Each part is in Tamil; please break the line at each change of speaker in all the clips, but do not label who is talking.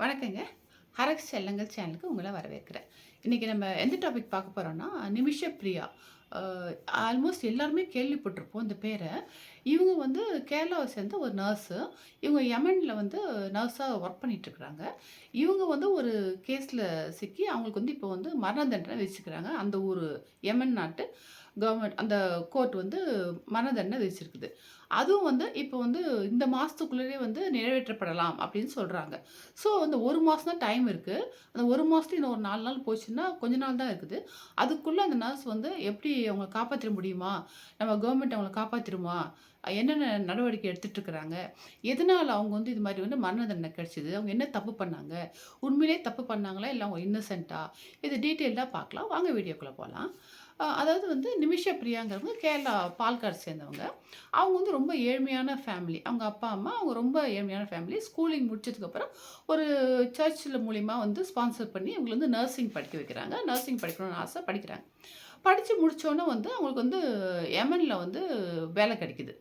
வணக்கங்க. ஹரக்ஸ் செல்லங்கள் சேனலுக்கு உங்களை வரவேற்கிறேன். இன்றைக்கி நம்ம எந்த டாபிக் பார்க்க போகிறோன்னா நிமிஷ பிரியா. ஆல்மோஸ்ட் எல்லாருமே கேள்விப்பட்டிருப்போம் இந்த பேரை இவங்க வந்து கேரளாவை சேர்ந்த ஒரு நர்ஸு. இவங்க யமனில் வந்து நர்ஸாக ஒர்க் பண்ணிகிட்ருக்குறாங்க இவங்க வந்து ஒரு கேஸில் சிக்கி அவங்களுக்கு வந்து இப்போ வந்து மரண தண்டனை விதிச்சிருக்காங்க. அந்த ஊர் யமன் நாட்டு கவர்மெண்ட் அந்த கோர்ட் வந்து மரண விதிச்சிருக்குது. அதுவும் வந்து இப்போ வந்து இந்த மாதத்துக்குள்ளேயே வந்து நிறைவேற்றப்படலாம் அப்படின்னு சொல்கிறாங்க ஸோ அந்த ஒரு மாதம் தான் டைம் இருக்குது அந்த ஒரு மாதத்துல இன்னும் ஒரு நாலு நாள் போச்சுன்னா, கொஞ்ச நாள் தான் இருக்குது. அதுக்குள்ளே அந்த நர்ஸ் வந்து எப்படி அவங்கள காப்பாற்றிட முடியுமா? நம்ம கவர்மெண்ட் அவங்கள காப்பாற்றிடுமா என்னென்ன நடவடிக்கை எடுத்துட்டு இருக்கிறாங்க? அவங்க வந்து இது மாதிரி வந்து மரண தண்டனை அவங்க என்ன தப்பு பண்ணாங்க? உண்மையிலேயே தப்பு பண்ணாங்களா? இல்லை அவங்க இன்னசென்ட்டா? இது டீட்டெயில்டாக பார்க்கலாம். வாங்க வீடியோக்குள்ளே போகலாம் அதாவது வந்து நிமிஷ பிரியாங்கிறவங்க கேரளா பால்கார் சேர்ந்தவங்க. அவங்க வந்து ரொம்ப ஏழ்மையான ஃபேமிலி. அவங்க அப்பா, அம்மா அவங்க ரொம்ப ஏழ்மையான ஃபேமிலி. ஸ்கூலிங் முடிச்சதுக்கப்புறம் ஒரு சர்ச்சில் மூலிமா வந்து ஸ்பான்சர் பண்ணி இவங்கள வந்து நர்சிங் படிக்க வைக்கிறாங்க. நர்சிங் படிக்கணும்னு ஆசை படிக்கிறாங்க. படித்து முடித்தோன்னே வந்து அவங்களுக்கு வந்து எமனில் வந்து வேலை கிடைக்குது.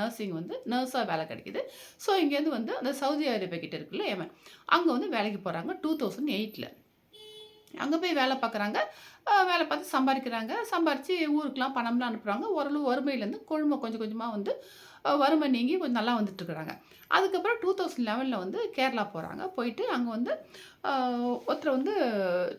நர்சிங் வந்து நர்ஸாக வேலை கிடைக்குது. ஸோ இங்கேருந்து வந்து அந்த சவுதி அரேபியா கிட்ட இருக்குல்ல எமன் அங்கே வந்து வேலைக்கு போகிறாங்க டூ தௌசண்ட் எயிட்டில் அங்கே போய் வேலை பார்க்குறாங்க. வேலை பார்த்து சம்பாதிக்கிறாங்க சம்பாரித்து ஊருக்கெலாம் பணம்லாம் அனுப்புகிறாங்க ஓரளவு வறுமையிலேருந்து குழும கொஞ்சம் கொஞ்சமாக வந்து வறுமை நீங்கி கொஞ்சம் நல்லா வந்துட்டுருக்குறாங்க அதுக்கப்புறம் 2011ல வந்து கேரளா போகிறாங்க போயிட்டு அங்கே வந்து ஒருத்தர் வந்து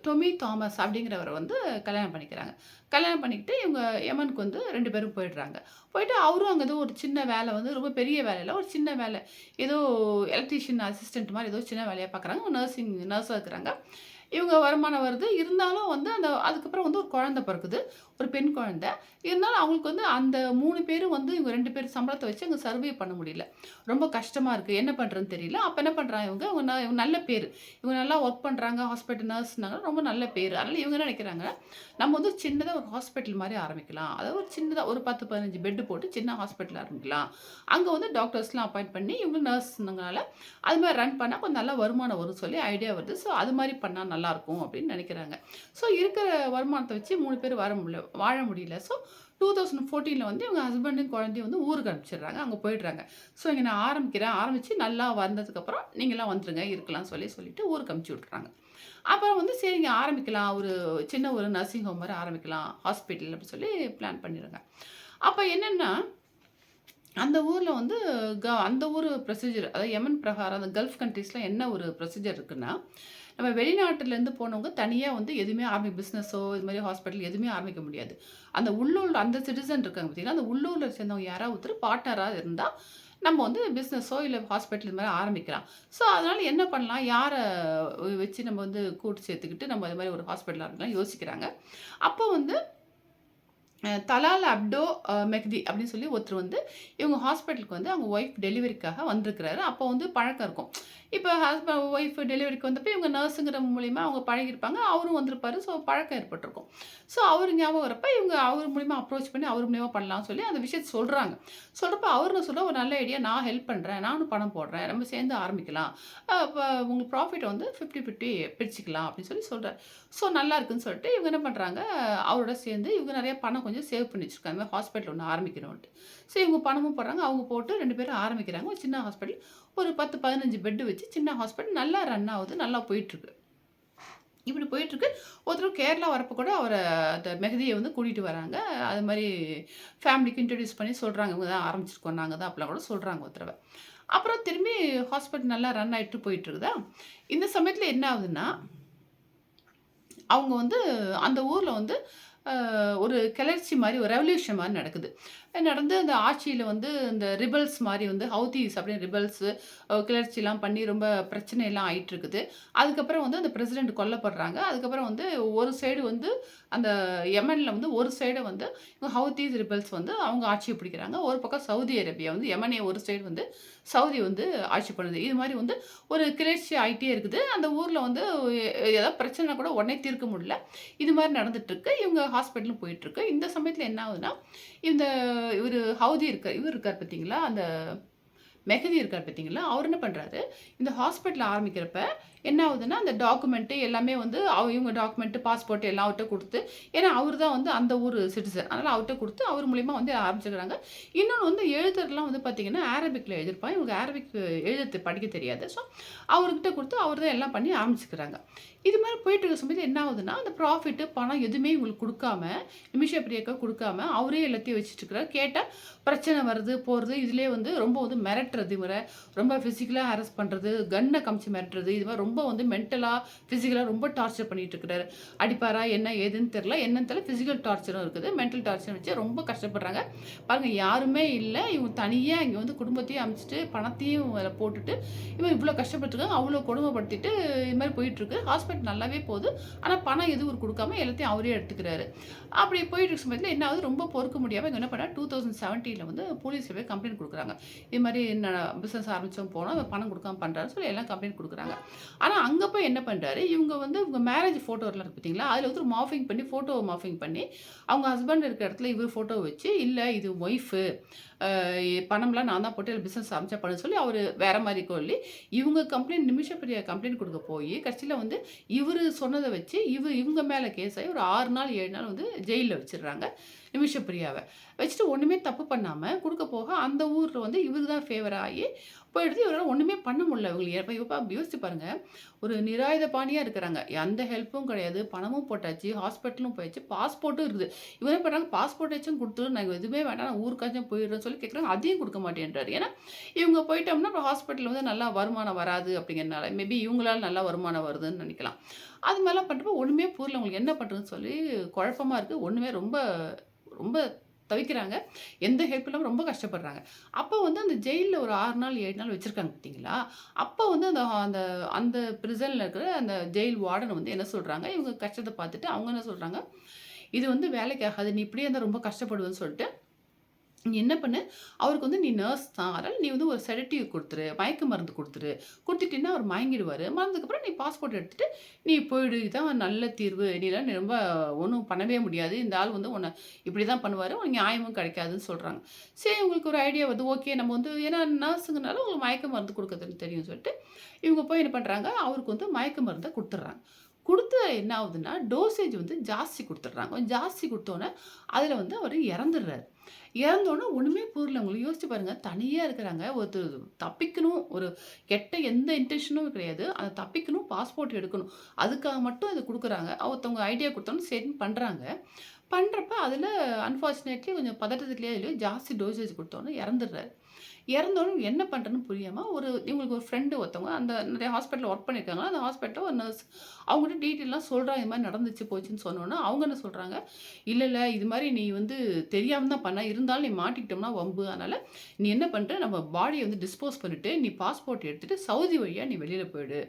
டொமி தாமஸ் அப்படிங்கிறவரை வந்து கல்யாணம் பண்ணிக்கிறாங்க. கல்யாணம் பண்ணிக்கிட்டு இவங்க யமனுக்கு வந்து ரெண்டு பேரும் போயிடுறாங்க. போயிட்டு அவரும் அங்கே ஏதோ ஒரு சின்ன வேலை வந்து ரொம்ப பெரிய வேலையில் ஒரு சின்ன வேலை. ஏதோ எலக்ட்ரீஷியன் அசிஸ்டன்ட் மாதிரி ஏதோ சின்ன வேலையாக பார்க்குறாங்க. நர்சிங் நர்ஸாக இருக்கிறாங்க. இவங்க வருமானம் வருது. இருந்தாலும் வந்து அந்த அதுக்கப்புறம் வந்து ஒரு குழந்தை பிறக்குது. ஒரு பெண் குழந்தை. இருந்தாலும் அவங்களுக்கு வந்து அந்த மூணு பேரும் வந்து இவங்க ரெண்டு பேர் சம்பளத்தை வச்சு அங்கே சர்வே பண்ண முடியல. ரொம்ப கஷ்டமாக இருக்குது என்ன பண்ணுறதுன்னு தெரியல. அப்போ என்ன பண்ணுறாங்க இவங்க, இவங்க இவங்க நல்ல பேர் இவங்க நல்லா ஒர்க் பண்ணுறாங்க ஹாஸ்பிட்டல் நர்ஸ்னாங்க. ரொம்ப நல்ல பேர் அதனால் இவங்க என்ன நினைக்கிறாங்க, நம்ம வந்து சின்னதாக ஒரு ஹாஸ்பிட்டல் மாதிரி ஆரம்பிக்கலாம். அதாவது ஒரு சின்னதாக ஒரு பத்து பதினஞ்சு பெட்டு போட்டு சின்ன ஹாஸ்பிட்டல் ஆரம்பிக்கலாம். அங்கே வந்து டாக்டர்ஸ்லாம் அப்பாயிண்ட் பண்ணி இவங்க நர்ஸ்னால அது மாதிரி ரன் பண்ணால் கொஞ்சம் நல்லா வருமானம் வரும்னு சொல்லி ஐடியா வருது. ஸோ அது மாரி பண்ணா நல்லாயிருக்கும் அப்படின்னு நினைக்கிறாங்க. ஸோ இருக்கிற வருமானத்தை வச்சு மூணு பேர் வர முடியல வாழ முடியல. ஸோ 2014ல வந்து இவங்க ஹஸ்பண்டும் குழந்தையும் வந்து ஊருக்கு அனுப்பிச்சிடுறாங்க. அங்கே போயிடுறாங்க. ஸோ இங்கே நான் ஆரம்பிக்கிறேன். ஆரம்பித்து நல்லா வந்ததுக்கப்புறம் நீங்களாம் வந்துருங்க இருக்கலாம்னு சொல்லி சொல்லிட்டு ஊருக்கு அனுப்பிச்சு விட்டுறாங்க. அப்புறம் வந்து சரிங்க ஆரம்பிக்கலாம். ஒரு சின்ன ஒரு நர்சிங் ஹோம் மாதிரி ஆரம்பிக்கலாம். ஹாஸ்பிட்டல் அப்படின்னு சொல்லி பிளான் பண்ணிடுறாங்க. அப்போ என்னென்னா அந்த ஊரில் வந்து க அந்த ஊர் ப்ரொசீஜர் அதாவது எமன் பிரகாரம் அந்த கல்ஃப் கண்ட்ரீஸில் என்ன ஒரு ப்ரொசீஜர் இருக்குன்னா, நம்ம வெளிநாட்டிலேருந்து போனவங்க தனியாக வந்து எதுவுமே ஆரம்பி பிஸ்னஸோ இது மாதிரி ஹாஸ்பிட்டல் எதுவுமே ஆரம்பிக்க முடியாது. அந்த உள்ளூரில் அந்த சிட்டிசன் இருக்காங்க பார்த்தீங்கன்னா அந்த உள்ளூரில் சேர்ந்தவங்க யாராவது ஒருத்தர் பார்ட்னராக இருந்தால் நம்ம வந்து பிஸ்னஸோ இல்லை ஹாஸ்பிட்டல் இது மாதிரி ஆரம்பிக்கலாம். ஸோ அதனால் என்ன பண்ணலாம்? யாரை வச்சு நம்ம வந்து கூட்டு சேர்த்துக்கிட்டு நம்ம இது மாதிரி ஒரு ஹாஸ்பிட்டல் ஆரம்பிக்கலாம் யோசிக்கிறாங்க. அப்போ வந்து தலால் அப்டோ மெக்தி அப்படின்னு சொல்லி ஒருத்தர் வந்து இவங்க ஹாஸ்பிட்டலுக்கு வந்து அவங்க ஒய்ஃப் டெலிவரிக்காக வந்திருக்கிறாரு. அப்போ வந்து பழக்கம் இருக்கும். இப்போ ஹஸ்பண்ட் ஒய்ஃப் டெலிவரிக்கு வந்தப்போ இவங்க நர்ஸுங்கிற மூலிமா அவங்க பழகியிருப்பாங்க. அவரும் வந்திருப்பார் ஸோ பழக்கம் ஏற்பட்டிருக்கும். ஸோ அவர் ஞாபகம் வரப்ப இவங்க அவர் மூலிமா அப்ரோச் பண்ணி அவர் மூலிமா பண்ணலாம்னு சொல்லி அந்த விஷயத்தை சொல்கிறாங்க சொல்கிறப்ப அவரு என்ன "ஒரு நல்ல ஐடியா. நான் ஹெல்ப் பண்ணுறேன் நானும் பணம் போடுறேன். நம்ம சேர்ந்து ஆரம்பிக்கலாம். இப்போ உங்களுக்கு ப்ராஃபிட் வந்து 50, 50 பிரிச்சுக்கலாம்." அப்படின்னு சொல்லி சொல்கிறார் ஸோ நல்லா இருக்குன்னு சொல்லிட்டு இவங்க என்ன பண்ணுறாங்க அவரோட சேர்ந்து இவங்க நிறைய பணம் கொஞ்சம் சேவ் பண்ணி வச்சுருக்காங்க இந்த ஹாஸ்பிட்டல் ஒன்று ஆரம்பிக்கணும்ன்ட்டு ஸோ இவங்க பணமும் போடுறாங்க. அவங்க போட்டு ரெண்டு பேரும் ஆரம்பிக்கிறாங்க. ஒரு சின்ன ஹாஸ்பிட்டல். ஒரு பத்து பதினஞ்சு பெட்டு வச்சு சின்ன ஹாஸ்பிட்டல் நல்லா ரன் ஆகுது. நல்லா போயிட்டுருக்கு. இப்படி போயிட்டுருக்கு. ஒருத்தர் கேரளா வரப்போ கூட அவரை அந்த மெஹதிய வந்து கூட்டிகிட்டு வராங்க. அது மாதிரி ஃபேமிலிக்கு இன்ட்ரடியூஸ் பண்ணி சொல்கிறாங்க இவங்க தான் ஆரம்பிச்சிருக்கோம் நாங்கள் தான் அப்படிலாம் கூட சொல்கிறாங்க ஒருத்தரவை அப்புறம் திரும்பி ஹாஸ்பிட்டல் நல்லா ரன் ஆகிட்டு போயிட்டுருக்குதா, இந்த சமயத்தில் என்ன ஆகுதுன்னா அவங்க வந்து அந்த ஊரில் வந்து ஒரு கிளர்ச்சி மாதிரி ஒரு ரெவல்யூஷன் மாதிரி நடக்குது. நடந்து அந்த ஆட்சியில் வந்து இந்த ரிபல்ஸ் மாதிரி வந்து ஹவுதீஸ் அப்படின்னு ரிபல்ஸு கிளர்ச்சிலாம் பண்ணி ரொம்ப பிரச்சனைலாம் ஆயிட்டுருக்குது. அதுக்கப்புறம் வந்து அந்த பிரசிடென்ட் கொல்லப்படுறாங்க. அதுக்கப்புறம் வந்து ஒரு சைடு வந்து அந்த எமனில் வந்து ஒரு சைடு வந்து ஹவுதீஸ் ரிபல்ஸ் வந்து அவங்க ஆட்சியை பிடிக்கிறாங்க. ஒரு பக்கம் சவுதி அரேபியா வந்து யமனே ஒரு சைடு வந்து சவுதி வந்து ஆட்சி பண்ணுது. இது மாதிரி வந்து ஒரு கிளர்ச்சி ஆகிட்டே இருக்குது. அந்த ஊரில் வந்து ஏதாவது பிரச்சனை கூட உடனே தீர்க்க முடியல. இது மாதிரி நடந்துட்டுருக்கு. இவங்க ஹாஸ்பிட்டலும் போயிட்டுருக்கு. இந்த சமயத்தில் என்ன ஆகுதுன்னா, இந்த இவர் ஹவுதி இருக்கார் இவர் இருக்கார் பார்த்தீங்களா, அந்த மெஹதி இருக்கார் பார்த்தீங்களா, அவர் என்ன பண்ணுறாரு இந்த ஹாஸ்பிட்டல் ஆரம்பிக்கிறப்ப என்ன ஆகுதுன்னா, அந்த டாக்குமெண்ட்டு எல்லாமே வந்து அவ இவங்க டாக்குமெண்ட்டு, பாஸ்போர்ட் எல்லாம் அவர்கிட்ட கொடுத்து ஏன்னா அவர் தான் வந்து அந்த ஊர் சிட்டிசன். அதனால் அவர்கிட்ட கொடுத்து அவர் மூலிமா வந்து ஆரம்பிச்சுக்கிறாங்க இன்னொன்று வந்து எழுதுறதுலாம் வந்து பார்த்திங்கன்னா ஆரபிக்கில் எழுதியிருப்பான். இவங்க ஆரபிக் எழுத படிக்க தெரியாது. ஸோ அவர்கிட்ட கொடுத்து அவர் தான் எல்லாம் பண்ணி ஆரம்பிச்சுக்கிறாங்க. இது மாதிரி போயிட்டு இருக்க சமயத்தில் என்ன ஆகுதுன்னா, அந்த ப்ராஃபிட்டு, பணம் எதுவுமே இவங்களுக்கு கொடுக்காம நிமிஷ பிரியாக்கு கொடுக்காம அவரே எல்லாத்தையும் வச்சுட்டு இருக்கிறார் கேட்டால் பிரச்சனை வருது, போகிறது இதுலேயே வந்து ரொம்ப வந்து மிரட்டுறது இவரை ரொம்ப ஃபிசிக்கலாக ஹாரஸ் பண்ணுறது கண்ணை கமிச்சு மிரட்டுறது. இது மாதிரி ரொம்ப ரொம்ப வந்து மென்டலாக ஃபிசிக்கலாக ரொம்ப டார்ச்சர் பண்ணிகிட்டு இருக்கிறாரு. அடிப்பாரா என்ன ஏதுன்னு தெரியல. என்னன்னு தெரியல. ஃபிசிக்கல் டார்ச்சரும் இருக்குது. மென்டல் டார்ச்சர் வச்சு ரொம்ப கஷ்டப்படுறாங்க. பாருங்கள் யாருமே இல்லை இவங்க தனியாக இங்கே வந்து குடும்பத்தையும் அமைச்சிட்டு பணத்தையும் அதில் போட்டுட்டு, இவன் இவ்வளோ கஷ்டப்பட்டுருக்காங்க. அவ்வளோ கொடுமைப்படுத்திட்டு இது மாதிரி போயிட்டுருக்கு. ஹாஸ்பிட்டல் நல்லாவே போகுது. ஆனால் பணம் எதுவும் கொடுக்காம எல்லாத்தையும் அவரே எடுத்துக்கிறாரு. அப்படி போயிட்டு இருக்க சமயத்தில் என்ன ஆகுது, ரொம்ப பொறுக்க முடியாமல் இங்கே என்ன பண்ணாரு, 2017ல வந்து போலீஸில் போய் கம்ப்ளைண்ட் கொடுக்குறாங்க இது மாதிரி நான் பிஸ்னஸ் ஆரம்பித்தோம் போனால் பணம் கொடுக்காம பண்றாருன்னு சொல்லி எல்லாம் கம்ப்ளைண்ட் கொடுக்குறாங்க ஆனால் அங்கே போய் என்ன பண்ணுறாரு இவங்க வந்து இவங்க மேரேஜ் ஃபோட்டோலாம் இருக்கு பார்த்தீங்களா, அதில் வந்து ஒரு பண்ணி ஃபோட்டோவை மாஃபிங் பண்ணி, அவங்க ஹஸ்பண்ட் இருக்கிற இடத்துல இவர் ஃபோட்டோ வச்சு, இல்லை இது ஒய்ஃபு. பணம்லாம் நான் தான் போட்டு பிஸ்னஸ் அமைச்சா பண்ண சொல்லி அவர் வேறு மாதிரி சொல்லி, இவங்க கம்ப்ளைண்ட் நிமிஷம் பெரிய கம்ப்ளைண்ட் கொடுக்க போய் கட்சியில் வந்து இவர் சொன்னதை வச்சு, இவ இவங்க மேலே கேஸ் ஆகி ஒரு ஆறு நாள், ஏழு நாள் வந்து ஜெயிலில் வச்சிடுறாங்க. நிமிஷப்பிரியாவை வச்சுட்டு ஒன்றுமே தப்பு பண்ணாமல் கொடுக்க போக, அந்த ஊரில் வந்து இவருக்கு தான் ஃபேவர் ஆகி போயிடுது. இவரால் ஒன்றுமே பண்ண முடியல. இவங்களுக்கு இப்போ யோசிச்சு பாருங்கள் ஒரு நிராயுதபாணியா இருக்கிறாங்க. எந்த ஹெல்ப்பும் கிடையாது. பணமும் போட்டாச்சு. ஹாஸ்பிட்டலும் போயிடுச்சு பாஸ்போர்ட்டும் இருக்குது. இவரே பண்ணுறாங்க பண்றாங்க, பாஸ்போர்ட்டாச்சும் கொடுத்துரு நாங்கள் எதுவுமே வேண்டாம். நான் ஊருக்காச்சும் போயிடுறோம்னு சொல்லி கேட்குறாங்க. அதையும் கொடுக்க மாட்டேன்றாரு. ஏன்னா, இவங்க போயிட்டோம்னா, அப்புறம் ஹாஸ்பிட்டலில் வந்து நல்லா வருமானம் வராது அப்படிங்கிறனால, மேபி இவங்களால நல்லா வருமானம் வருதுன்னு நினைக்கலாம் அது மாதிரிலாம் பண்ணுறப்ப ஒன்றுமே புரியல. உங்களுக்கு என்ன பண்ணுறதுன்னு சொல்லி குழப்பமாக இருக்குது ஒன்றுமே ரொம்ப ரொம்ப தவிக்கிறாங்க. எந்த ஹெல்ப் இல்லாமல் ரொம்ப கஷ்டப்படுறாங்க. அப்போ வந்து அந்த ஜெயிலில் ஒரு ஆறு நாள், ஏழு நாள் வச்சுருக்காங்க பார்த்தீங்களா, அப்போ வந்து அந்த அந்த அந்த பிரிசன்ல இருக்கிற அந்த ஜெயில் வார்டன் வந்து என்ன சொல்கிறாங்க இவங்க கஷ்டத்தை பார்த்துட்டு அவங்க என்ன சொல்கிறாங்க இது வந்து வேலைக்கு ஆகாது. நீ இப்படியே இருந்தால் ரொம்ப கஷ்டப்படுவேன்னு சொல்லிட்டு, நீ என்ன பண்ணு, அவருக்கு வந்து நீ நர்ஸ் தான். அதனால் நீ வந்து ஒரு செடட்டிவ் கொடுத்துரு மயக்க மருந்து கொடுத்துரு குடுத்துட்டீன்னா அவர் மயங்கிடுவார் மறந்ததுக்கப்புறம் நீ பாஸ்போர்ட் எடுத்துகிட்டு நீ போயிடு. இதுதான் நல்ல தீர்வு. நீலாம் நீ ரொம்ப ஒன்றும் பண்ணவே முடியாது. இந்த ஆள் வந்து உன்னை இப்படி தான் பண்ணுவார் உனக்கு நியாயமும் கிடைக்காதுன்னு சொல்கிறாங்க சரி உங்களுக்கு ஒரு ஐடியா வந்து ஓகே நம்ம வந்து ஏன்னா நர்ஸுங்கனால உங்களுக்கு மயக்க மருந்து கொடுக்குறதுன்னு தெரியும் சொல்லிட்டு, இவங்க போய் என்ன பண்ணுறாங்க அவருக்கு வந்து மயக்க மருந்தை கொடுத்துட்றாங்க கொடுத்த என்ன ஆகுதுன்னா, டோசேஜ் வந்து ஜாஸ்தி கொடுத்துட்றாங்க கொஞ்சம் ஜாஸ்தி கொடுத்தோன்னே அதில் வந்து அவர் இறந்துடுறாரு. இறந்தோன்னே ஒன்றுமே புரியல. உங்களுக்கு யோசிச்சு பாருங்கள் தனியாக இருக்கிறாங்க. ஒருத்தர் தப்பிக்கணும். ஒரு கெட்ட எந்த இன்டென்ஷனும் கிடையாது. அதை தப்பிக்கணும். பாஸ்போர்ட் எடுக்கணும். அதுக்காக மட்டும் இத கொடுக்குறாங்க ஒருத்தவங்க ஐடியா கொடுத்தோன்னு சரின்னு பண்ணுறாங்க பண்ணுறப்ப அதில் அன்ஃபார்ச்சுனேட்லி கொஞ்சம் பதட்டத்துலேயே இல்லையோ ஜாஸ்தி டோசேஜ் கொடுத்தோன்னே இறந்துடுறாரு. இறந்தோனே என்ன பண்ணுறேன்னு புரியாமல் ஒரு இவங்களுக்கு ஒரு ஃப்ரெண்டு ஒருத்தவங்க அந்த நிறைய ஹாஸ்பிட்டலில் ஒர்க் பண்ணியிருக்காங்க. அந்த ஹாஸ்பிட்டல் ஒரு நர்ஸ். அவங்ககிட்ட டீட்டெயில்லாம் சொல்கிறாங்க இது மாதிரி நடந்துச்சு, போச்சுன்னு சொன்னோன்னா அவங்க என்ன சொல்கிறாங்க இல்லை இல்லை இது மாதிரி நீ வந்து தெரியாமல் தான் பண்ண. இருந்தாலும் நீ மாட்டிக்கிட்டோம்னா வம்பு. அதனால் நீ என்ன பண்ணுற நம்ம பாடியை வந்து டிஸ்போஸ் பண்ணிவிட்டு நீ பாஸ்போர்ட் எடுத்துட்டு சவுதி வழியாக நீ வெளியில போயிடு.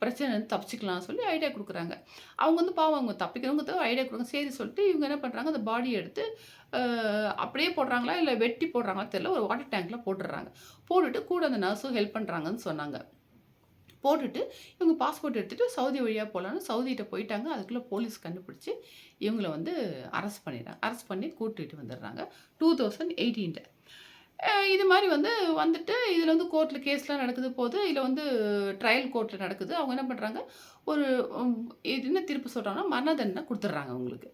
பிரச்சனை தப்பிச்சிக்கலாம் சொல்லி ஐடியா கொடுக்குறாங்க அவங்க வந்து பாவம் அவங்க தப்பிக்கிறவங்க ஐடியா குடுக்குறாங்க. சரி சொல்லிட்டு இவங்க என்ன பண்ணுறாங்க அந்த பாடியை எடுத்து அப்படியே போடுறாங்களா, இல்லை வெட்டி போடுறாங்களா தெரியல. ஒரு வாட்டர் டேங்க்கில் போட்டுடுறாங்க. போட்டுட்டு கூட அந்த நர்ஸும் ஹெல்ப் பண்ணுறாங்கன்னு சொன்னாங்க. போட்டுட்டு இவங்க பாஸ்போர்ட் எடுத்துகிட்டு சவுதி வழியாக போகலான்னு சவுதிகிட்ட போயிட்டாங்க. அதுக்குள்ளே போலீஸ் கண்டுபிடிச்சி இவங்களை வந்து அரெஸ்ட் பண்ணிடுறாங்க. அரெஸ்ட் பண்ணி கூட்டிகிட்டு வந்துடுறாங்க. டூ தௌசண்ட் எயிட்டீனில் இது மாதிரி வந்து வந்துட்டு இதில் வந்து கோர்ட்டில் கேஸ்லாம் நடக்குது போது. இதில் வந்து ட்ரையல் கோர்ட்டில் நடக்குது. அவங்க என்ன பண்ணுறாங்க ஒரு இது என்ன தீர்ப்பு சொல்கிறாங்கன்னா மரண தண்டனை கொடுத்துட்றாங்க அவங்களுக்கு.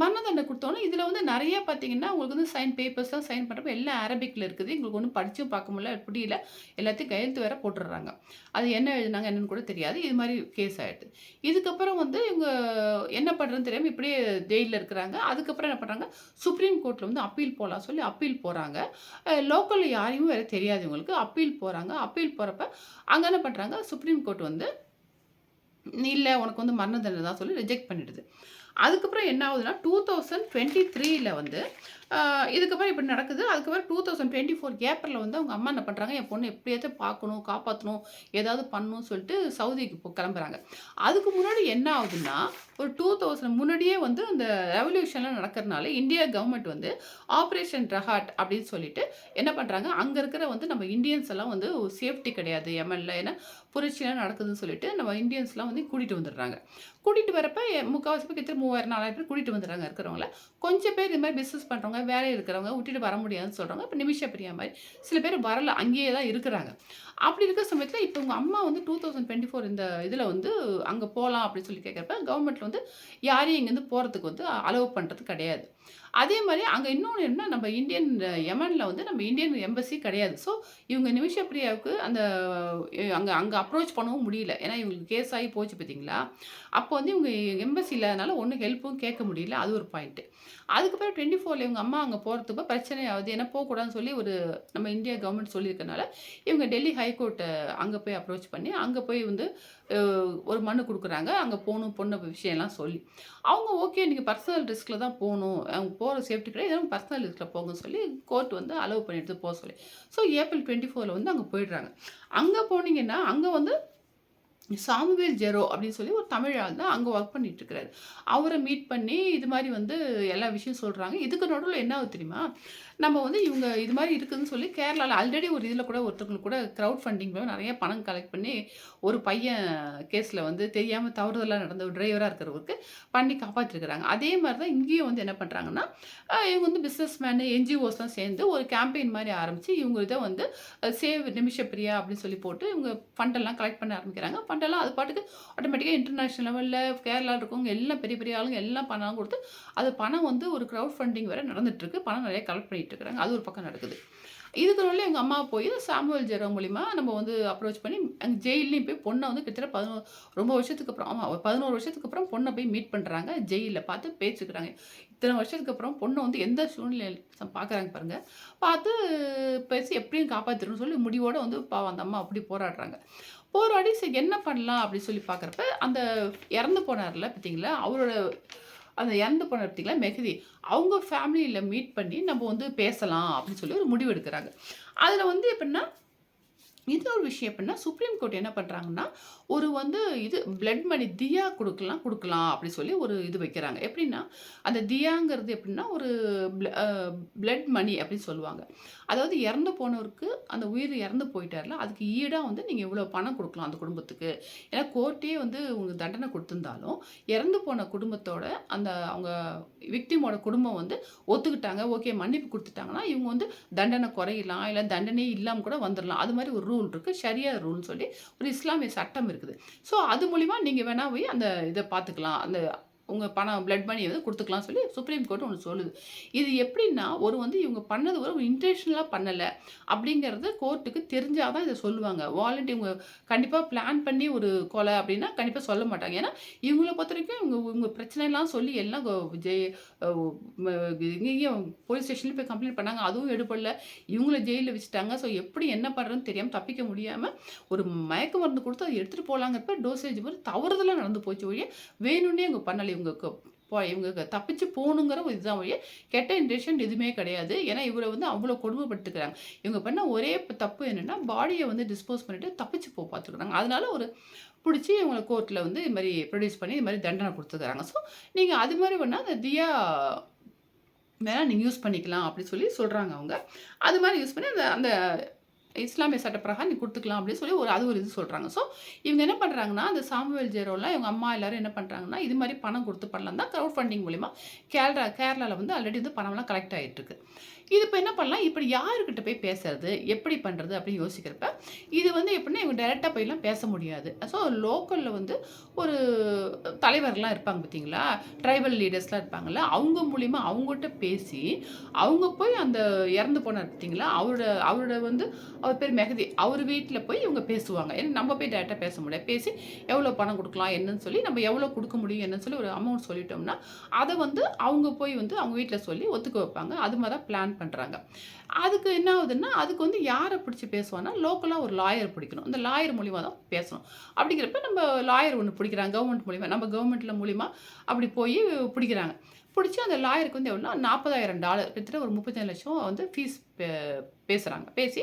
மரண தண்டனை இதில் வந்து நிறைய பார்த்தீங்கன்னா, உங்களுக்கு வந்து சைன் பேப்பர்ஸ்லாம் சைன் பண்ணுறப்ப எல்லாம் அரபிக்கில் இருக்குது. எங்களுக்கு ஒன்றும் படித்தும் பார்க்க முடியல, புரியல. எல்லாத்தையும் கையெழுத்து வேற போட்டுடுறாங்க. அது என்ன எழுதுனாங்க என்னன்னு கூட தெரியாது. இது மாதிரி கேஸ் ஆகிடுது இதுக்கப்புறம் வந்து இவங்க என்ன பண்ணுறதுன்னு தெரியாமல் இப்படியே ஜெயிலில் இருக்கிறாங்க. அதுக்கப்புறம் என்ன பண்ணுறாங்க சுப்ரீம் கோர்ட்டில் வந்து அப்பீல் போகலாம் சொல்லி அப்பீல் போகிறாங்க லோக்கலில் யாரையும் வேற தெரியாது இவங்களுக்கு. அப்பீல் போகிறாங்க அப்பீல் போகிறப்ப அங்கே என்ன பண்ணுறாங்க சுப்ரீம் கோர்ட் வந்து இல்லை உனக்கு வந்து மரண தண்டனை தான் சொல்லி ரிஜெக்ட் பண்ணிடுது. அதுக்கப்புறம் என்ன ஆகுதுன்னா டூ தௌசண்ட் டுவெண்ட்டி த்ரீயில் வந்து இதுக்கப்புறம் இப்படி நடக்குது. அதுக்கப்புறம் டூ தௌசண்ட் டுவெண்ட்டி ஃபோர் ஏப்ரலில் வந்து அவங்க அம்மா என்ன பண்ணுறாங்க என் பொண்ணு எப்படியாவது பார்க்கணும், காப்பாற்றணும் ஏதாவது பண்ணணும்னு சொல்லிட்டு சவுதிக்கு போ கிளம்புறாங்க. அதுக்கு முன்னாடி என்ன ஆகுதுன்னா, ஒரு 2000 முன்னாடியே வந்து அந்த ரெவல்யூஷன்லாம் நடக்கிறனால, இந்தியா கவர்மெண்ட் வந்து ஆப்ரேஷன் ரஹாட் அப்படின்னு சொல்லிட்டு என்ன பண்ணுறாங்க அங்கே இருக்கிற வந்து நம்ம இந்தியன்ஸ் எல்லாம் வந்து சேஃப்டி கிடையாது எம்எல்ஏ ஏன்னா புரட்சிலாம் நடக்குதுன்னு சொல்லிட்டு, நம்ம இந்தியன்ஸ்லாம் வந்து கூட்டிகிட்டு வந்துடுறாங்க. கூட்டிகிட்டு வரப்போ முக்கால்வாசி பேர் கிட்டத்தட்ட 3000 4000 பேர் கூட்டிகிட்டு வந்துடுறாங்க இருக்கிறவங்கள. கொஞ்சம் பேர் இது பிஸ்னஸ் பண்ணுறவங்க இருக்கிறவங்க வேலையில இருக்கிறவங்க விட்டுட்டு வர முடியாதுன்னு சொல்கிறாங்க இப்போ நிமிஷா பிரியா மாதிரி சில பேர் வரல. அங்கேயே தான் இருக்கிறாங்க. அப்படி இருக்கிற சமயத்தில் இப்போ உங்கள் அம்மா வந்து 2024 இந்த இதில் வந்து அங்கே போகலாம் அப்படின்னு சொல்லி கேட்குறப்ப கவர்மெண்ட்டில் வந்து யாரையும் இங்கேருந்து போகிறதுக்கு வந்து அலோவ் பண்ணுறது கிடையாது. அதே மாதிரி அங்கே இன்னொன்று என்ன நம்ம இந்தியன் யெமன்ல வந்து நம்ம இந்தியன் எம்பசி கிடையாது. ஸோ இவங்க நிமிஷப்பிரியாவுக்கு அந்த அங்கே அங்கே அப்ரோச் பண்ணவும் முடியல. ஏன்னா இவங்களுக்கு கேஸ் ஆகி போச்சு பார்த்தீங்களா? அப்போ வந்து இவங்க எம்பசி இல்லாதனால ஒன்றும் ஹெல்ப்பும் கேட்க முடியல. அது ஒரு பாயிண்ட்டு அதுக்கப்புறம் 24ல இவங்க அம்மா அங்கே போகிறதுக்கு பிரச்சனை ஆகுது. ஏன்னா போகக்கூடாதுன்னு சொல்லி ஒரு நம்ம இந்தியா கவர்மெண்ட் சொல்லியிருக்கனால, இவங்க டெல்லி ஹைகோர்ட்டை அங்கே போய் அப்ரோச் பண்ணி, அங்கே போய் வந்து ஒரு மனு கொடுக்குறாங்க அங்கே போகணும் பொண்ணு விஷயம்லாம் சொல்லி. அவங்க ஓகே இன்றைக்கி பர்சனல் ரிஸ்கில் தான் போகணும் அவங்க போகிற சேஃப்டி கிடையாது. எதுவும் பர்சனல் ரிஸ்கில் போங்கன்னு சொல்லி கோர்ட் வந்து அலோவ் பண்ணிட்டு போக சொல்லி. ஸோ ஏப்ரல் 24ல வந்து அங்கே போயிடுறாங்க. அங்கே போனீங்கன்னா, அங்கே வந்து சாமுவேல் ஜெரோ அப்படின்னு சொல்லி ஒரு தமிழ் ஆள் தான் அங்கே ஒர்க் பண்ணிட்டுருக்கிறாரு அவரை மீட் பண்ணி இது மாதிரி வந்து எல்லா விஷயம் சொல்கிறாங்க இதுக்கு நடுவில் என்ன ஆகுது தெரியுமா? நம்ம வந்து இவங்க இது மாதிரி இருக்குதுன்னு சொல்லி கேரளாவில் ஆல்ரெடி ஒரு இதில் கூட ஒருத்தவங்களுக்கு கூட க்ரௌட் ஃபண்டிங்கில் நிறைய பணம் கலெக்ட் பண்ணி, ஒரு பையன் கேஸில் வந்து தெரியாமல் தவறுதலாக நடந்த ஒரு டிரைவராக இருக்கிறவருக்கு பண்ணி காப்பாற்றிருக்கிறாங்க அதே மாதிரி தான் இங்கேயும் வந்து என்ன பண்ணுறாங்கன்னா இவங்க வந்து பிஸ்னஸ் மேனு, என்ஜிஓஸ்லாம் சேர்ந்து ஒரு கேம்பெயின் மாதிரி ஆரம்பித்து இவங்க இதை வந்து சேவ் நிமிஷ பிரியா அப்படின்னு சொல்லி போட்டு, இவங்க ஃபண்டெல்லாம் கலெக்ட் பண்ண ஆரம்பிக்கிறாங்க. பண்ணிட்டாலும் அது பாட்டுக்கு ஆட்டோமேட்டிக்காக இன்டர்நேஷனல் லெவலில் கேரளால இருக்கவங்க எல்லாம் பெரிய பெரிய ஆளுங்க எல்லாம் பணம் கொடுத்து அது பணம் வந்து ஒரு க்ரௌட் ஃபண்டிங் வேறு நடந்துட்டுருக்கு பணம் நிறைய கலெக்ட் பண்ணிட்டு இருக்கிறாங்க. அது ஒரு பக்கம் நடக்குது. இதுக்கு எங்கள் அம்மா போய் சாமுவல் ஜெரோ மூலிமா நம்ம வந்து அப்ரோச் பண்ணி, அங்கே ஜெயிலையும் போய் பொண்ணை வந்து கிட்டத்தட்ட 11 ரொம்ப வருஷத்துக்கு அப்புறம் ஆமாம் ஒரு 11 வருஷத்துக்கு அப்புறம் பொண்ணை போய் மீட் பண்ணுறாங்க ஜெயிலில் பார்த்து பேசிக்கிறாங்க. இத்தனை வருஷத்துக்கு அப்புறம் பொண்ணை வந்து எந்த சூழ்நிலையில் பார்க்குறாங்க பாருங்கள் பார்த்து பேசி எப்படியும் காப்பாத்திரணும்னு சொல்லி முடிவோடு வந்து பாவம் அந்த அம்மா அப்படி போராடுறாங்க. போராடி சரி என்ன பண்ணலாம் அப்படின்னு சொல்லி பார்க்குறப்ப, அந்த இறந்து போனார்ல பார்த்தீங்களா? அவரோட அந்த இறந்து போனார் பார்த்தீங்களா? மெஹதி. அவங்க ஃபேமிலியில் மீட் பண்ணி நம்ம வந்து பேசலாம் அப்படின்னு சொல்லி ஒரு முடிவு எடுக்கிறாங்க அதில் வந்து எப்படின்னா இன்னொரு விஷயம் எப்படின்னா, சுப்ரீம் கோர்ட் என்ன பண்ணுறாங்கன்னா ஒரு வந்து இது பிளட் மணி தியா கொடுக்கலாம் கொடுக்கலாம் அப்படி சொல்லி ஒரு இது வைக்கிறாங்க. எப்படின்னா, அந்த தியாங்கிறது எப்படின்னா, ஒரு பிளட் மணி அப்படின்னு சொல்லுவாங்க. அதாவது இறந்து போனவருக்கு அந்த உயிர் இறந்து போயிட்டார்ல, அதுக்கு ஈடாக வந்து நீங்கள் இவ்வளோ பணம் கொடுக்கலாம் அந்த குடும்பத்துக்கு. ஏன்னா கோர்ட்டே வந்து உங்களுக்கு தண்டனை கொடுத்துருந்தாலும் இறந்து போன குடும்பத்தோட அந்த அவங்க விக்டிமோட குடும்பம் வந்து ஒத்துக்கிட்டாங்க. ஓகே மன்னிப்பு கொடுத்துட்டாங்கன்னா இவங்க வந்து தண்டனை குறையலாம். இல்லை தண்டனையே இல்லாமல் கூட வந்துடலாம் அது மாதிரி ஒரு ரூல் இருக்குது ஷரியா ரூல்னு சொல்லி ஒரு இஸ்லாமிய சட்டம் இருக்குது. ஸோ அது மூலிமா நீங்கள் வேணா போய் அந்த இதை பார்த்துக்கலாம். அந்த உங்கள் பணம் பிளட் மணி வந்து கொடுத்துக்கலாம் சொல்லி சுப்ரீம் கோர்ட் ஒன்று சொல்லுது. இது எப்படின்னா, ஒரு வந்து இவங்க பண்ணது ஒரு இன்டென்ஷனலாக பண்ணலை அப்படிங்கிறது கோர்ட்டுக்கு தெரிஞ்சால் தான் இதை சொல்லுவாங்க. வாலண்டி இவங்க கண்டிப்பாக பிளான் பண்ணி ஒரு கொலை அப்படின்னா கண்டிப்பாக சொல்ல மாட்டாங்க. ஏன்னா, இவங்கள பொறுத்தவரைக்கும் இவங்க இவங்க பிரச்சனைலாம் சொல்லி எல்லாம் கோ ஜெய் இங்கேயும் போலீஸ் ஸ்டேஷன்லேயும் போய் கம்ப்ளைண்ட் பண்ணாங்க. அதுவும் எடுபடல. இவங்கள ஜெயிலில் வச்சுட்டாங்க. ஸோ எப்படி என்ன பண்ணுறதுன்னு தெரியாமல் தப்பிக்க முடியாமல் ஒரு மயக்க மருந்து கொடுத்து அதை எடுத்துகிட்டு போகலாங்கிறப்ப டோசேஜ் மாதிரி தவறுதலாக நடந்து போச்சு ஒழிய, வேணும்னே அவங்க பண்ணலை இவங்க க இவங்க தப்பிச்சு போகணுங்கிற ஒரு இதுதான் ஒழிய, கெட்ட இன்டென்ஷன் எதுவுமே கிடையாது. ஏன்னா இவரை வந்து அவ்வளோ கொடுமைப்பட்டுக்கிறாங்க இவங்க பண்ண ஒரே தப்பு என்னென்னா பாடியை வந்து டிஸ்போஸ் பண்ணிட்டு தப்பிச்சு போ பார்த்துருக்காங்க. அதனால ஒரு பிடிச்சி இவங்களை கோர்ட்டில் வந்து இது மாதிரி ப்ரொடியூஸ் பண்ணி இது மாதிரி தண்டனை கொடுத்துக்கிறாங்க ஸோ நீங்கள் அது மாதிரி வேணால் அந்த தியா வேணால் நீங்கள் யூஸ் பண்ணிக்கலாம் அப்படின்னு சொல்லி சொல்கிறாங்க அவங்க. அது மாதிரி யூஸ் பண்ணி அந்த அந்த இஸ்லாமிய சட்டப்பிரகாரம் நீ கொடுத்துக்கலாம் அப்படின்னு சொல்லி ஒரு அது ஒரு இது சொல்கிறாங்க ஸோ இவங்க என்ன பண்ணுறாங்கன்னா அந்த சாமுவேல் ஜெரோலாம் இவங்க அம்மா எல்லாரும் என்ன பண்ணுறாங்கன்னா இது மாதிரி பணம் கொடுத்து பண்ணலாம் தான் க்ரௌட் ஃபண்டிங் மூலிமா கேரளா கேரளாவில் வந்து ஆல்ரெடி வந்து பணம்லாம் கலெக்ட் ஆகிட்டு இருக்கு. இது இப்போ என்ன பண்ணலாம், இப்படி யாருக்கிட்ட போய் பேசுறது? எப்படி பண்ணுறது அப்படின்னு யோசிக்கிறப்ப, இது வந்து எப்படின்னா இவங்க டேரெக்டாக போய்லாம் பேச முடியாது. ஸோ லோக்கலில் வந்து ஒரு தலைவர்லாம் இருப்பாங்க பார்த்தீங்களா? ட்ரைபல் லீடர்ஸ்லாம் இருப்பாங்கல்ல, அவங்க மூலிமா அவங்ககிட்ட பேசி, அவங்க போய் அந்த இறந்து போனார் பார்த்தீங்களா? அவரோட அவரோட வந்து அவர் பேர் மெஹதி. அவர் வீட்டில் போய் இவங்க பேசுவாங்க. ஏன்னா நம்ம போய் டேரெக்டாக பேச முடியாது. பேசி எவ்வளோ பணம் கொடுக்கலாம் என்னன்னு சொல்லி நம்ம எவ்வளோ கொடுக்க முடியும்? என்னன்னு சொல்லி ஒரு அமௌண்ட் சொல்லிட்டோம்னா, அதை வந்து அவங்க போய் வந்து அவங்க வீட்டில் சொல்லி ஒத்துக்க வைப்பாங்க. அது மாதிரி தான் பிளான் பண்றாங்க. அதுக்கு என்ன ஆகுதுன்னா, அதுக்கு வந்து யாரை பிடிச்சி பேசுவான்னா, லோக்கலாக ஒரு லாயர் பிடிக்கணும். அந்த லாயர் மூலிமா தான் பேசணும். அப்படிங்கிறப்ப நம்ம லாயர் ஒன்று பிடிக்கிறாங்க. கவர்மெண்ட் மூலிமா நம்ம கவர்மெண்ட்ல மூலிமா அப்படி போய் பிடிக்கிறாங்க. பிடிச்சி அந்த லாயருக்கு வந்து எவ்வளோனா $40,000 கிட்டத்தட்ட ஒரு 35,00,000 வந்து ஃபீஸ் பே பேசுகிறாங்க பேசி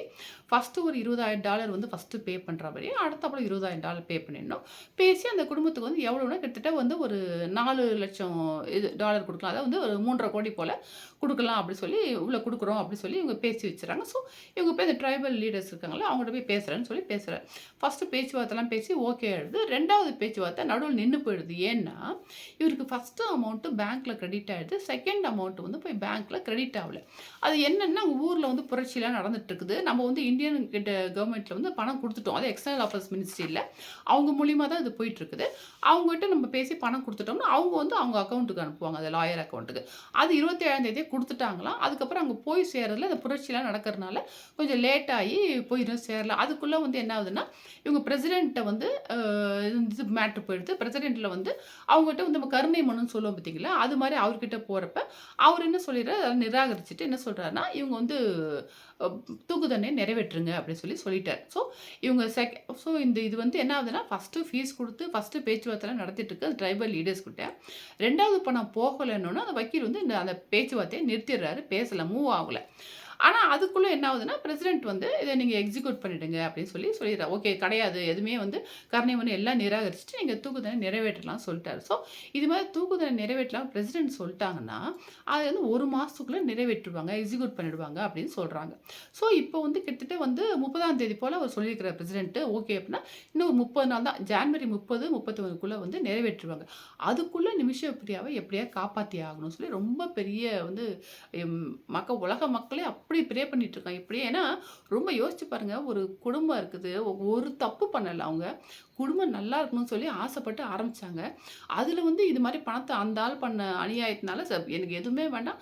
ஃபஸ்ட்டு ஒரு இருபதாயிரம் டாலர் வந்து ஃபஸ்ட்டு பே பண்ணுற மாதிரி அடுத்தப்பறம் இருபதாயிரம் டாலர் பே பண்ணிடணும். பேசி அந்த குடும்பத்துக்கு வந்து எவ்வளோனா கிட்டத்தட்ட வந்து ஒரு நாலு லட்சம் இது டாலர் கொடுக்கலாம். அதாவது வந்து ஒரு மூன்றரை கோடி போல் கொடுக்கலாம் அப்படி சொல்லி இவ்வளோ கொடுக்குறோம் அப்படின்னு சொல்லி இவங்க பேசி வச்சுறாங்க. ஸோ இவங்க போய் இந்த ட்ரைபல் லீடர்ஸ் இருக்காங்களா அவங்கள்ட்ட போய் பேசுகிறேன்னு சொல்லி பேசுகிறேன் ஃபஸ்ட்டு பேச்சுவார்த்தைலாம் பேசி ஓகே ஆயிடுது. ரெண்டாவது பேச்சுவார்த்தை நடுவில் நின்று போயிடுது. ஏன்னா இவருக்கு ஃபஸ்ட்டு அமௌண்ட்டு பேங்க்கில் கிரெடிட் ஆகிடுது செகண்ட் அமௌண்ட் வந்து போய் பேங்க்கில் கிரெடிட் ஆகல. அது என்னென்னா ஊரில் வந்து புரட்சியெலாம் நடந்துட்டுருக்குது. நம்ம வந்து இந்தியன் கிட்ட கவர்மெண்ட்டில் வந்து பணம் கொடுத்துட்டோம். அது எக்ஸ்டர்னல் அஃபேர்ஸ் மினிஸ்ட்ரியில் அவங்க மூலியமாக தான் இது போயிட்டுருக்குது. அவங்ககிட்ட நம்ம பேசி பணம் கொடுத்துட்டோம்னா அவங்க வந்து அவங்க அக்கௌண்ட்டுக்கு அனுப்புவாங்க அந்த லாயர் அக்கௌண்ட்டுக்கு அது இருபத்தி ஏழாம் தேதியே கொடுத்துட்டாங்களாம். அதுக்கப்புறம் அங்கே போய் சேர்றதுல இந்த புரட்சியெலாம் நடக்கிறதுனால கொஞ்சம் லேட் ஆகி போயிடும் சேரலாம் அதுக்குள்ளே வந்து என்ன ஆகுதுன்னா இவங்க பிரசிடெண்ட்டை வந்து இது மேட்ரு போயிடுது. பிரசிடெண்ட்டில் வந்து அவங்ககிட்ட வந்து நம்ம கருணை மனுன்னு சொல்லுவோம் பார்த்தீங்களா அது மாதிரி அவர்கிட்ட போகிறப்ப அவர் என்ன சொல்லிடுறாரு அதை நிராகரிச்சுட்டு என்ன சொல்கிறாருன்னா இவங்க வந்து தூக்கு தண்டனை நிறைவேற்றுங்க அப்படின்னு சொல்லி சொல்லிட்டார். ஸோ இவங்க செக் ஸோ இந்த இது வந்து என்ன ஆகுதுன்னா ஃபஸ்ட்டு ஃபீஸ் கொடுத்து ஃபஸ்ட்டு பேச்சுவார்த்தை நடத்திட்டு இருக்கு ட்ரைபல் லீடர்ஸ் கிட்ட. ரெண்டாவது பணம் போகலைன்னு அந்த வக்கீல் வந்து இந்த அந்த பேச்சுவார்த்தையை நிறுத்திடுறாரு பேசலை மூவ் ஆகலை. ஆனால் அதுக்குள்ளே என்ன ஆகுதுன்னா பிரசிடென்ட் வந்து இதை நீங்கள் எக்ஸிக்யூட் பண்ணிடுங்க அப்படின்னு சொல்லி சொல்லிடுறாரு. ஓகே கிடையாது. எதுவுமே வந்து கருணை மனு எல்லாம் நிராகரிச்சுட்டு நீங்கள் தூக்குதண்டனை நிறைவேற்றலாம் சொல்லிட்டாரு. ஸோ இது மாதிரி தூக்குதண்டனை நிறைவேற்றலாம் பிரசிடென்ட் சொல்லிட்டாங்கன்னா அது வந்து ஒரு மாதத்துக்குள்ளே நிறைவேற்றுவாங்க எக்ஸிக்யூட் பண்ணிடுவாங்க அப்படின்னு சொல்கிறாங்க ஸோ இப்போ வந்து கிட்டத்தட்ட வந்து முப்பதாம் தேதி போல் அவர் சொல்லியிருக்கிற பிரசிடென்ட்டு ஓகே அப்படின்னா இன்னும் முப்பது நாள் தான் ஜான்வரி முப்பது முப்பத்தி ஒன்றுக்குள்ளே வந்து நிறைவேற்றுவாங்க அதுக்குள்ளே நிமிஷ பிரியாவை எப்படியா காப்பாற்றி ஆகணும்னு சொல்லி ரொம்ப பெரிய வந்து எம், உலக மக்களே அப்படி ப்ரே பண்ணிட்டு இருக்காங்க இப்படி? ஏன்னா ரொம்ப யோசிச்சு பாருங்க ஒரு குடும்பம் இருக்குது ஒரு தப்பு பண்ணலை அவங்க. குடும்பம் நல்லா இருக்கணும்னு சொல்லி ஆசைப்பட்டு ஆரம்பிச்சாங்க. அதில் வந்து இது மாதிரி பணத்தை அந்த ஆள் பண்ண அநியாயத்தினால ச- எனக்கு எதுவுமே வேண்டாம்.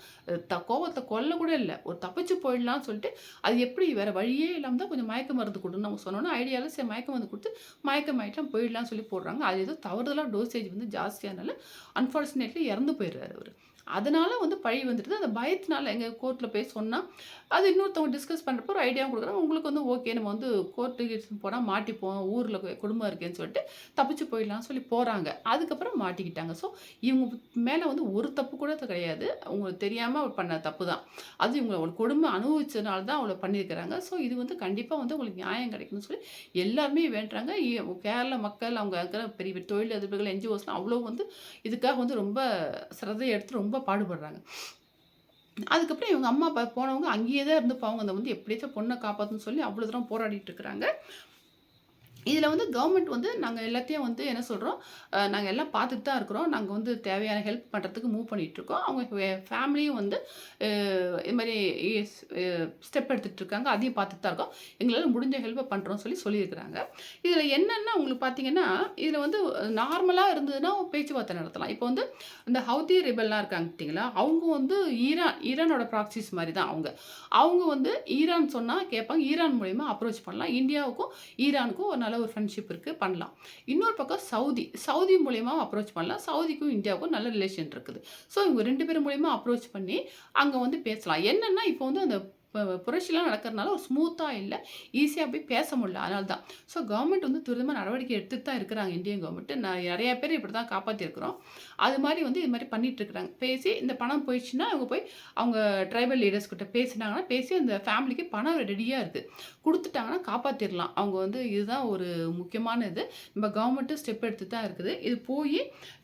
த கோவத்தை கொல்ல கூட இல்லை. ஒரு தப்பிச்சு போயிடலாம்னு சொல்லிட்டு அது எப்படி வேறு வழியே இல்லாமல் தான் கொஞ்சம் மயக்க மருந்து கொடுன்னு நம்ம சொன்னோன்னா ஐடியாவில் சரி மயக்க மருந்து கொடுத்து மயக்கமாயிட்டா போயிடலாம்னு சொல்லி போடுறாங்க. அது ஏதோ தவறுதலாக டோசேஜ் வந்து ஜாஸ்தியானால அன்ஃபார்ச்சுனேட்லி இறந்து போயிடுறாரு அவர். அதனால வந்து பழி வந்துட்டு அந்த பயத்தினால எங்கள் கோர்ட்டில் போய் சொன்னால் அது இன்னொருத்தவங்க டிஸ்கஸ் பண்ணுறப்போ ஒரு ஐடியா கொடுக்குறாங்க. உங்களுக்கு வந்து ஓகே நம்ம வந்து கோர்ட்டுக்கு போனால் மாட்டிப்போம் ஊரில் குடும்பம் இருக்கேன்னு சொல்லிட்டு தப்பிச்சு போயிடலாம் சொல்லி போகிறாங்க அதுக்கப்புறம் மாட்டிக்கிட்டாங்க. ஸோ இவங்க மேலே வந்து ஒரு தப்பு கூட கிடையாது. அவங்களுக்கு தெரியாமல் பண்ண தப்பு தான். அது இவங்க ஒரு கொடுமை அனுபவிச்சதுனால தான் அவளை பண்ணியிருக்கிறாங்க. ஸோ இது வந்து கண்டிப்பாக வந்து உங்களுக்கு நியாயம் கிடைக்கும்னு சொல்லி எல்லாருமே வேண்டுறாங்க. கேரள மக்கள் அவங்க இருக்கிற பெரிய பெரிய தொழில் அதிபர்கள் என்ஜிஓஸ்லாம் அவ்வளோ வந்து இதுக்காக வந்து ரொம்ப சிரதையை எடுத்து ரொம்ப பாடுபடுறாங்க. அதுக்கப்புறம் இவங்க அம்மா அப்பா போனவங்க அங்கேயே தான் இருந்து பாவங்க அந்த வந்து எப்படியாச்சும் பொண்ணை காப்பாற்றுன்னு சொல்லி அவ்வளோ தூரம் போராடிட்டு இருக்கிறாங்க. இதில் வந்து கவர்மெண்ட் வந்து நாங்கள் எல்லாத்தையும் வந்து என்ன சொல்கிறோம் நாங்கள் எல்லாம் பார்த்துட்டு தான் இருக்கிறோம். நாங்கள் வந்து தேவையான ஹெல்ப் பண்ணுறதுக்கு மூவ் பண்ணிகிட்ருக்கோம் அவங்க ஃபேமிலியும் வந்து இது மாதிரி ஸ்டெப் எடுத்துகிட்டு இருக்காங்க. அதையும் பார்த்துட்டு தான் இருக்கோம். எங்களால் முடிஞ்ச ஹெல்ப்பை பண்ணுறோம் சொல்லி சொல்லியிருக்கிறாங்க. இதில் என்னென்னா உங்களுக்கு பார்த்தீங்கன்னா இதில் வந்து நார்மலாக இருந்ததுன்னா பேச்சுவார்த்தை நடத்தலாம். இப்போ வந்து இந்த ஹவுதி ரிபல்லாம் இருக்காங்க பார்த்தீங்களா? அவங்க வந்து ஈரான் ஈரானோட ப்ராக்சிஸ் மாதிரி தான் அவங்க. அவங்க வந்து ஈரான் சொன்னால் கேட்பாங்க. ஈரான் மூலிமா அப்ரோச் பண்ணலாம். இந்தியாவுக்கும் ஈரானுக்கும் ஒரு நல்ல ஒரு ஃப்ரெண்ட்ஷிப் இருக்குது பண்ணலாம். இன்னொரு பக்கம் சவுதி. சவுதி மூலயமா அப்ரோச் பண்ணலாம். சவுதிக்கும் இந்தியாவுக்கும் நல்ல ரிலேஷன் இருக்குது. ஸோ இவங்க ரெண்டு பேரும் மூலயமா அப்ரோச் பண்ணி அங்கே வந்து பேசலாம். என்னென்னா இப்போ வந்து அந்த புரட்சிலாம் நடக்கிறதுனால ஒரு ஸ்மூத்தாக இல்லை ஈஸியாக போய் பேச முடியல. அதனால தான் ஸோ கவர்மெண்ட் வந்து துரிதமாக நடவடிக்கை எடுத்துட்டு தான் இருக்கிறாங்க இந்தியன் கவர்மெண்ட் நான் நிறையா பேர் இப்படி தான் காப்பாற்றிருக்கிறோம் அது மாதிரி வந்து இது மாதிரி பண்ணிகிட்ருக்குறாங்க இருக்கிறாங்க. பேசி இந்த பணம் போயிடுச்சுன்னா அவங்க போய் அவங்க ட்ரைபல் லீடர்ஸ் கிட்ட பேசினாங்கன்னா பேசி அந்த ஃபேமிலிக்கு பணம் ரெடியாக இருக்குது கொடுத்துட்டாங்கன்னா காப்பாற்றிடலாம் அவங்க வந்து இதுதான் ஒரு முக்கியமான இது. நம்ம கவர்மெண்ட்டு ஸ்டெப் எடுத்து தான் இருக்குது. இது போய்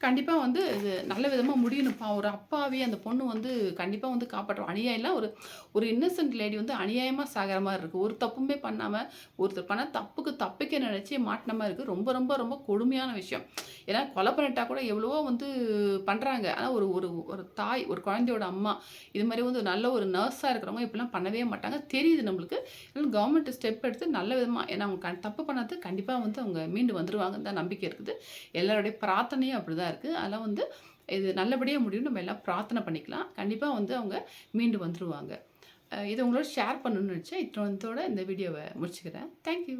கண்டிப்பாக வந்து இது நல்ல விதமாக முடியணும்ப்பா. ஒரு அப்பாவே அந்த பொண்ணு வந்து கண்டிப்பாக வந்து காப்பாற்றுவோம் அணியாயெல்லாம் ஒரு ஒரு இன்னசென்ட் லேடி வந்து அநியாயமாக சாகிற மாதிரி இருக்குது ஒரு தப்புமே பண்ணாமல் ஒருத்தர் பண்ண தப்புக்கு தப்பிக்க நினச்சி மாட்டின மாதிரி இருக்குது ரொம்ப ரொம்ப ரொம்ப கொடுமையான விஷயம். ஏன்னா கொலை பண்ணிட்டா கூட எவ்வளவோ வந்து பண்ணுறாங்க ஆனால் ஒரு ஒரு ஒரு தாய் ஒரு குழந்தையோட அம்மா இது மாதிரி வந்து நல்ல ஒரு நர்ஸாக இருக்கிறவங்க இப்படிலாம் பண்ணவே மாட்டாங்க. தெரியுது நம்மளுக்கு. கவர்மெண்ட் ஸ்டெப் எடுத்து நல்ல விதமாக ஏன்னா அவங்க கண் தப்பு பண்ணாது கண்டிப்பாக வந்து அவங்க மீண்டு வந்துடுவாங்கன்னு தான் நம்பிக்கை இருக்குது. எல்லாருடைய பிரார்த்தனையும் அப்படி தான் இருக்குது அதெல்லாம் வந்து இது நல்லபடியாக முடியும். நம்ம எல்லாம் பிரார்த்தனை பண்ணிக்கலாம். கண்டிப்பாக வந்து அவங்க மீண்டு வந்துடுவாங்க இதை உங்களோட ஷேர் பண்ணணும்னு நினச்சேன். இத்தோட இந்த வீடியோவை முடிச்சுக்கிறேன். தேங்க்யூ